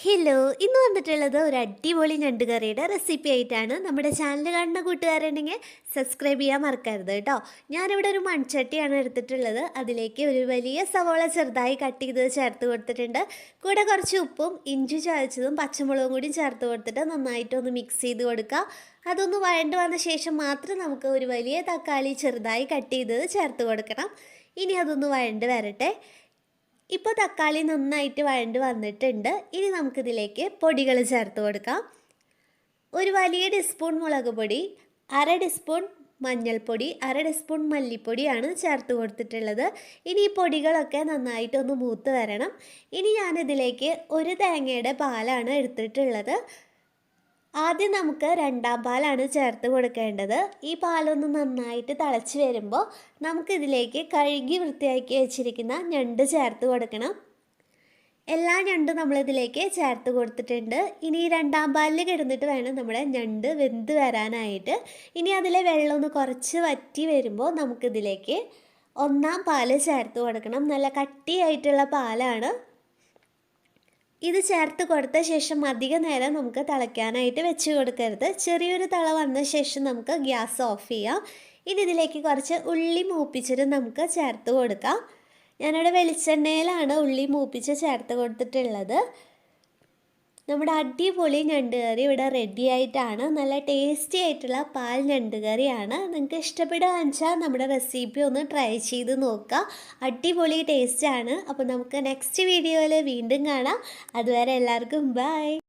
Hello ഇന്ന് വന്നിട്ടുള്ളത് ഒരു അടിപൊളി ഞണ്ട് കറിയുടെ റെസിപ്പി ആയിട്ടാണ്. നമ്മുടെ ചാനൽ കാണുന്ന കൂട്ടുകാരുണ്ടെങ്കിൽ സബ്സ്ക്രൈബ് ചെയ്യാൻ മറക്കരുത് കേട്ടോ. ഞാനിവിടെ ഒരു മൺചട്ടിയാണ് എടുത്തിട്ടുള്ളത്. അതിലേക്ക് ഒരു വലിയ സവോള ചെറുതായി കട്ട് ചെയ്ത് ചേർത്ത് കൊടുത്തിട്ടുണ്ട്. കൂടെ കുറച്ച് ഉപ്പും ഇഞ്ചി ചതച്ചതും പച്ചമുളകും കൂടി ചേർത്ത് കൊടുത്തിട്ട് നന്നായിട്ടൊന്ന് മിക്സ് ചെയ്ത് കൊടുക്കുക. അതൊന്ന് വഴണ്ട് വന്ന ശേഷം മാത്രം നമുക്ക് ഒരു വലിയ തക്കാളി ചെറുതായി കട്ട് ചെയ്തത് ചേർത്ത് കൊടുക്കണം. ഇനി അതൊന്ന് വഴണ്ട് വരട്ടെ. ഇപ്പോൾ തക്കാളി നന്നായിട്ട് വഴണ്ട് വന്നിട്ടുണ്ട്. ഇനി നമുക്കിതിലേക്ക് പൊടികൾ ചേർത്ത് കൊടുക്കാം. ഒരു വലിയ ടീസ്പൂൺ മുളക് പൊടി അര ടീസ്പൂൺ മഞ്ഞൾപ്പൊടി അര ടീസ്പൂൺ മല്ലിപ്പൊടിയാണ് ചേർത്ത് കൊടുത്തിട്ടുള്ളത്. ഇനി ഈ പൊടികളൊക്കെ നന്നായിട്ടൊന്ന് മൂത്ത് വരണം. ഇനി ഞാനിതിലേക്ക് ഒരു തേങ്ങയുടെ പാലാണ് എടുത്തിട്ടുള്ളത്. ആദ്യം നമുക്ക് രണ്ടാം പാലാണ് ചേർത്ത് കൊടുക്കേണ്ടത്. ഈ പാലൊന്ന് നന്നായിട്ട് തിളച്ച് വരുമ്പോൾ നമുക്കിതിലേക്ക് കഴുകി വൃത്തിയാക്കി വെച്ചിരിക്കുന്ന ഞണ്ട് ചേർത്ത് കൊടുക്കണം. എല്ലാ ഞണ്ടും നമ്മളിതിലേക്ക് ചേർത്ത് കൊടുത്തിട്ടുണ്ട്. ഇനി രണ്ടാം പാലിൽ കിടന്നിട്ട് വേണം നമ്മുടെ ഞണ്ട് വെന്ത് വരാനായിട്ട്. ഇനി അതിലെ വെള്ളം ഒന്ന് കുറച്ച് വറ്റി വരുമ്പോൾ നമുക്കിതിലേക്ക് ഒന്നാം പാൽ ചേർത്ത് കൊടുക്കണം. നല്ല കട്ടിയായിട്ടുള്ള പാലാണ്. ഇത് ചേർത്ത് കൊടുത്ത ശേഷം അധിക നേരം നമുക്ക് തിളയ്ക്കാനായിട്ട് വെച്ച് കൊടുക്കരുത്. ചെറിയൊരു തള വന്ന ശേഷം നമുക്ക് ഗ്യാസ് ഓഫ് ചെയ്യാം. ഇനി ഇതിലേക്ക് കുറച്ച് ഉള്ളി മൂപ്പിച്ചിട്ട് നമുക്ക് ചേർത്ത് കൊടുക്കാം. ഞാനിവിടെ വെളിച്ചെണ്ണയിലാണ് ഉള്ളി മൂപ്പിച്ച് ചേർത്ത് കൊടുത്തിട്ടുള്ളത്. നമ്മുടെ അടിപൊളി ഞണ്ട് കറി ഇവിടെ റെഡി ആയിട്ടാണ്. നല്ല ടേസ്റ്റി ആയിട്ടുള്ള പാൽ ഞണ്ട് കറിയാണ് നിങ്ങൾക്ക് ഇഷ്ടപ്പെടുകയെന്ന് വെച്ചാൽ നമ്മുടെ റെസിപ്പി ഒന്ന് ട്രൈ ചെയ്ത് നോക്കുക അടിപൊളി ടേസ്റ്റാണ് അപ്പോൾ നമുക്ക് നെക്സ്റ്റ് വീഡിയോയിൽ വീണ്ടും കാണാം. അതുവരെ എല്ലാവർക്കും ബൈ